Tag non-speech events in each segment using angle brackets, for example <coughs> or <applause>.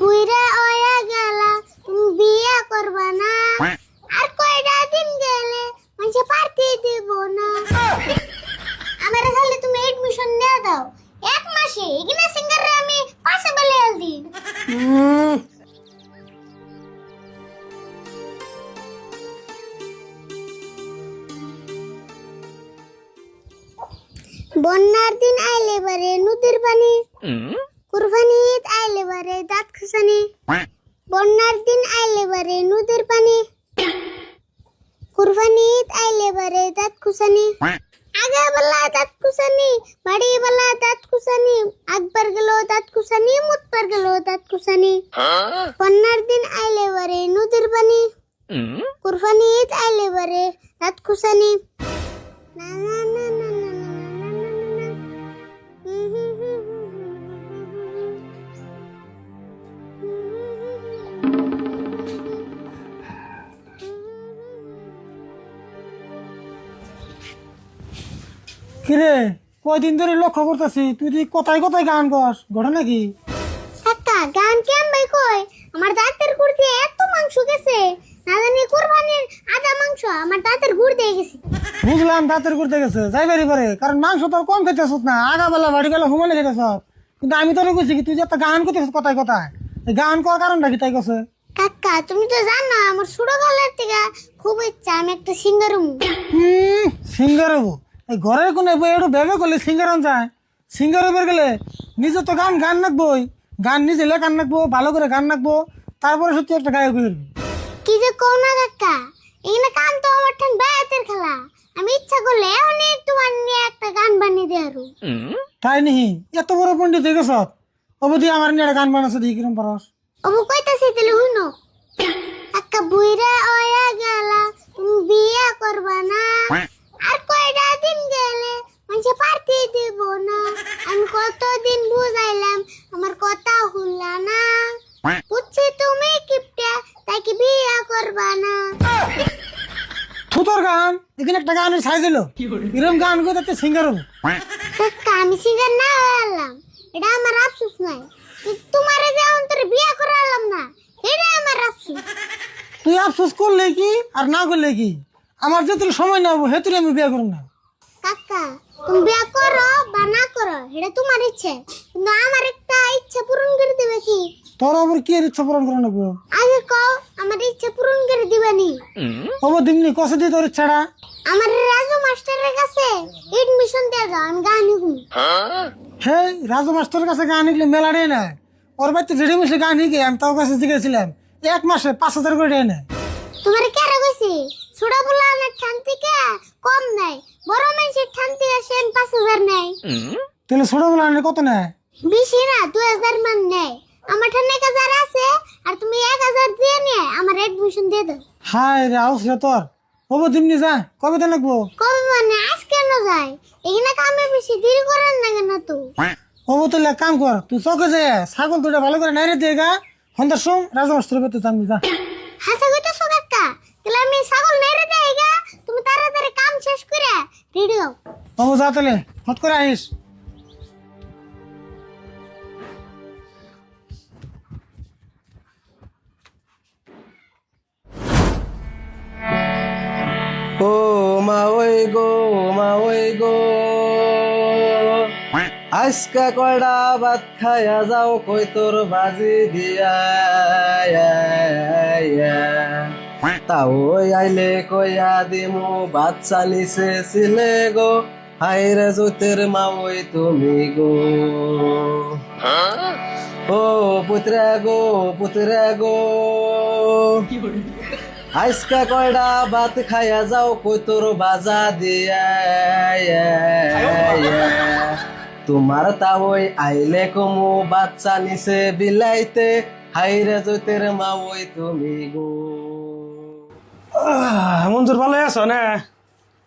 বুইরা ওয়া গেলা তুমি বিয়ে করবা না? আর কয়টা দিন গেলে? মানুষ পার্টি দিব না। আমার খালি তুমি এডমিশন নিয়ে দাও। এক মাসে এখানে সিঙ্গারে আমি পাশে বেলে দি বন্যার দিন আইলে বারে নদীর পানি। কুরবানি ঈদ আইলে বারে দাঁত খুসানি বন্যার দিন আইলে বারে নদীর পানি কুরবানি ঈদ আইলে বারে দাঁত খুসানি আগে বলা দাঁত খুসানি বাড়ি বলা দাঁত খুসানি আকবার গেল দাঁত খুসানি মুতবার গেল দাঁত খুসানি। বন্যার দিন আইলে বারে নদীর পানি কুরবানি ঈদ আইলে বারে দাঁত খুসানি। না না না না না না না। কিরে কয়দিন ধরে লক্ষ্য করতেছি তুই তুই কোথায় কোথায় গান কর ঘটনা কি কাকা গান কেম ভাই কই আমার দাঁতের গুড় দিয়ে এত মাংস গেছে না জানি কুরবানির আধা মাংস আমার দাঁতের গুড় দিয়ে গেছে। বুঝলাম দাঁতের করতে গেছে যাই বাড়ি পারে কারণ মাংস তোর কম খেতেছ না আগা বেলা বাড়ি গেলে হুমানে খেতেছ কিন্তু আমি তোর কইছি কি তুই যে একটা গান করতেছ কোথায় কোথায় এই গান করার কারণটা কি তাই কছে কাকা তুমি তো জানো আমার ছোটবেলার থেকে খুব ইচ্ছা আমি একটা সিঙ্গার হব হুম সিঙ্গার হব ঘরের কোনে একটু ভেবে করলে সিঙ্গার যায়। সিঙ্গার হবার গেলে নিজে তো গান গান নাকবই গান নিজে লেখান নাকবো ভালো করে গান নাকবো তারপরে সত্যি একটা গায়ক হয়ে। কি যে কও না কাকা এখানে গান তো আমার ঠান বায়াতের খেলা। আমি ইচ্ছা করলে অনেক তোমার নিয়ে একটা গান বানিয়ে দিয়ে আরও। তাই নিহি এত বড় পণ্ডিত হয়ে গেছ? অবধি আমার নিয়ে একটা গান বানাচ্ছে দেখি কিরম পারস। অবু কইতাছি তাহলে হুনো একটা <coughs> বুইরা ওয়া গেলা তুমি বিয়ে করবা না আর কয়টা দিন গেলে মানুষ পার্টি দিব না আমি কতদিন বুঝাইলাম আমার কথা হুল্লা না বুঝছি তুমি কিপটা তাই কি বিয়ে করবা না থুতর গান এখানে একটা গানের সাইজ হলো। এরকম গান করে তাতে সিঙ্গার হব। আমি সিঙ্গার না হলাম এটা আমার আফসোস নাই তোমার যে অন্তর বিয়ে করালাম না এটা আমার আফসোস। তুই আফসোস করলে কি আর না করলে কি? আমার যেতুল সময় না হব হেতুলে আমি বিয়ে করুন না। কাকা তুমি বিয়ে করো বা না করো এটা তোমার ইচ্ছে। কিন্তু আমার একটা ইচ্ছা পূরণ করে দিবে কি? তোর আবার কি এর ইচ্ছা পূরণ করে নেব? আগে কও আমার ইচ্ছা পূরণ করে দিবানি হব দিমনি কষে দিয়ে তোর ইচ্ছাটা। আমার রাজু মাস্টারের কাছে এডমিশন দিয়ে দাও আমি গান শিখুন হে রাজু মাস্টারের কাছে গান শিখলে মেলা নেই না। ওর বাড়িতে জেডি মিশে গান শিখে আমি তোর কাছে শিখেছিলাম। এক মাসে পাঁচ হাজার করে দেয় না। তোমার কেন কইছি ছোট বুলানের ঠান থেকে কম নাই বড় মানুষের ঠান থেকে সেন পাঁচ হাজার নেয়। তাহলে ছোটবেলা আনলে কত নেয়? বেশি না দুই হাজার মান নেয়। আমার ঠান এক হাজার আছে আর তুমি এক হাজার দিয়ে নিয়ে আমার এডমিশন দিয়ে দাও। হায় রে আউস রে তোর। হব দিমনি যা? কবে তো লাগবো কবে মানে আজ কেন যায়? এখানে কামে বেশি দেরি করেন না কেন তো? হব তাহলে কাম কর তুই চকে যে ছাগল দুটা ভালো করে নাইরে দিয়ে গা সন্ধ্যার সোম রাজা মাস্টারের বাড়িতে যাবি যা। হাসা কইতা সোগাক্কা তাহলে আমি ছাগল মেরে দেই গা। তুমি তাড়াতাড়ি কাম শেষ করে রেডি হও। হব যা তাহলে হট করে আইস। ও মা ওই গো মা ওই গো। আজকা কয়টা ভাত খায়া যাও কই তোর বাজি দিয়া। তা ওই আইলে কইয়া দিমু, বাচ্চা নিছে ছিলে গো। হাইরে জোতের মা ওই তুমি গো। ও পুত্রা গো পুত্রা গো। আজকা কয়টা ভাত খাইয়া যাও, কই তোর বাজা দিয়া। তোমার তাওই আইলে কমু, বাচ্চা নিছে বিলাইতে। হাইরে জৈতের মা ওই তুমি গো। মঞ্জুর ভালো আছো না?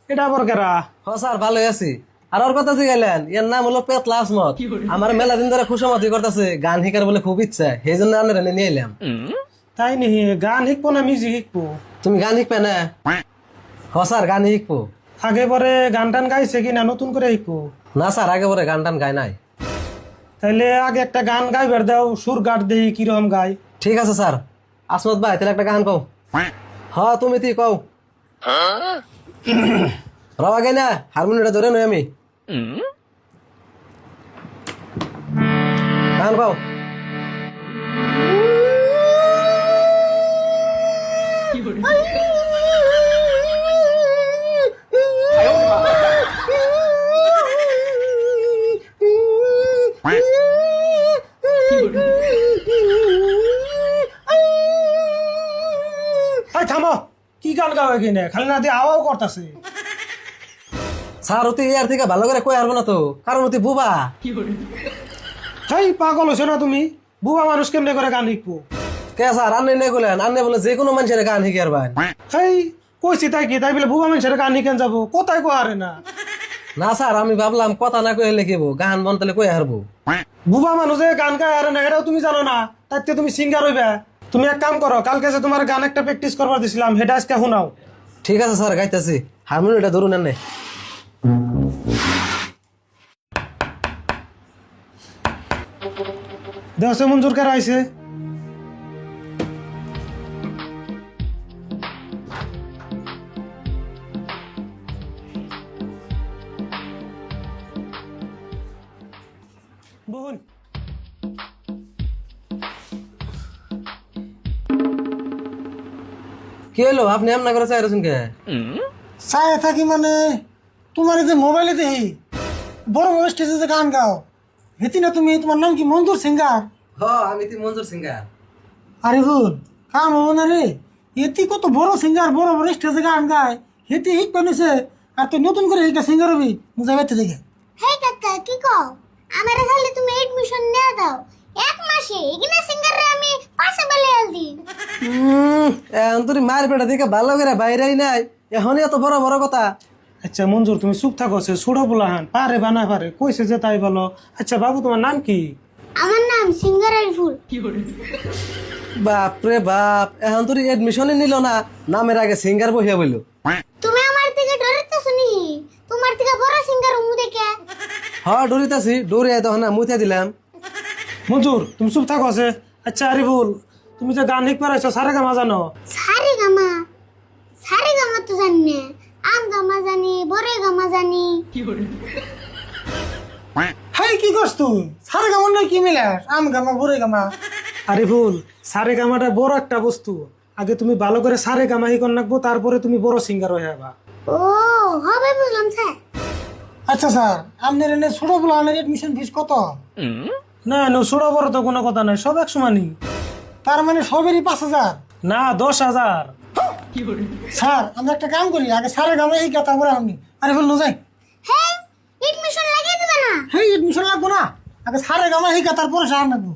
এটা আবার কেরা? হ স্যার ভালো আছি। আর ওর কথা জিগাইলেন এর নাম হলো পেতলা আসমত আমার মেলা দিন ধরে খুশামতি করতেছে গান শিকার বলে খুব ইচ্ছা সেই জন্য আমরা নিয়ে এলাম। তাই নি গান শিখব না মিউজিক শিখব? তুমি গান শিখবে না? হ স্যার গান শিখব। আগে পরে গান টান গাইছে কি না নতুন করে শিখব? না স্যার আগে পরে গান টান গায় নাই। তাইলে আগে একটা গান গাইবার দাও সুর গাট দেই কীরকম গাই ঠিক আছে স্যার। আসমত ভাই তাহলে একটা গান কও। হ্যাঁ তুমি তুই কও। রওয়া গে না হারমোনিয়ামটা ধরে নয় আমি। গান কও। কি গান গাও এখানে খালি না দিয়ে আওয়াও করতেছে। স্যার অতি ইয়ার থেকে ভালো করে কই না তো? কারণ অতি বুবা। হেই পাগল হয়েছো না তুমি? বুবা মানুষ কেমনে করে গান শিখব? কে স্যার আন্নে নে গেলেন আন্নে বলে যে কোনো মানুষের গান শিখে আর ভাই। হেই কইছি তাই কি? তাই বলে বুবা মানুষের গান শিখেন যাব কোথায় কো আরে না? না স্যার আমি ভাবলাম কথা না কয়ে লিখিব গান মন তাহলে কই হারবো? বুবা মানুষে গান গায় আরে না এটাও তুমি জানো না তাইতে তুমি সিঙ্গার হইবে। তুমি এক কাম করো কালকে যে তোমার গান একটা প্র্যাকটিস করবার দিছিলাম সেটা আজকে শুনাও। ঠিক আছে স্যার গাইতেছি। হারমোনিয়ামটা ধরুন এনে। দেহসে মঞ্জুর কার আইছে কি হলো? আপনি এমনা করে চাইছেন কে চাই থাকি মানে তোমার এই যে মোবাইলে দেখি বড় বড় স্টেজে যে গান গাও হেতি না তুমি তোমার নাম কি মঞ্জুর সিঙ্গার হ আমি তুই মঞ্জুর সিঙ্গার আরে ভুল কাম হব না রে। এতি কত বড় সিঙ্গার বড় বড় স্টেজে গান গায়। হেতি হিট বানিয়েছে আর তুই নতুন করে এইটা সিঙ্গার হবি মুজা বাইতে দেখে। হে কাকা কি কও? আমারে খালি তুমি এডমিশন নিয়ে দাও। এক মাসে এখানে সিঙ্গারে আমি পাশে বেলে দি এখন তুই মার পেটা দিকে ভালো করে বাইরেই নাই। এখনই এত বড় বড় কথা। আচ্ছা মঞ্জুর তুমি চুপ থাকো সে ছোড়ো বলাহান পারে বা না পারে কইছে যে তাই বলো। আচ্ছা বাবু তোমার নাম কি? আমার নাম ফুল বাপ রে বাপ এখন তুই এডমিশনই নিল না। নামের আগে সিঙ্গার বহিয়া বইল। তুমি আমার থেকে ডরিতেছ নি? তোমার থেকে বড় সিঙ্গার উমু দেখে। হ ডরিতাছি। ডরে তখন মুথে দিলাম। মঞ্জুর তুমি চুপ থাকো সে আচ্ছা আরিফুল তুমি যে গান শিখ পারাইছো সারে গামা জানো? সারে গামা? সারে গামা তো জানি না। আম গামা জানি বরে গামা জানি। হাই কি করছ তুই? সারে গামন নয় কি মিলে? আম গামা বরে গামা। আরিফুল সারে গামাটা বড় একটা বস্তু। আগে তুমি ভালো করে সারে গামা শিকন রাখব তারপরে তুমি বড় সিঙ্গার হয়ে যাবা। ও হবে বুঝলাম স্যার। আচ্ছা স্যার আপনার এনে ছোট বলে এডমিশন ফিস কত? না নো ছোট বড় তো কোনো কথা নাই সব এক সমানই তার মানে সবেরই পাঁচ হাজার? না দশ হাজার। স্যার আমরা একটা কাম করি আগে স্যারের গামা এই কথা বলে আপনি। আরে বল যাই। হ্যাঁ এডমিশন লাগিয়ে দেবে না? হেই এডমিশন লাগবো না। আগে স্যারের গামা এই কথা তারপরে সার লাগবো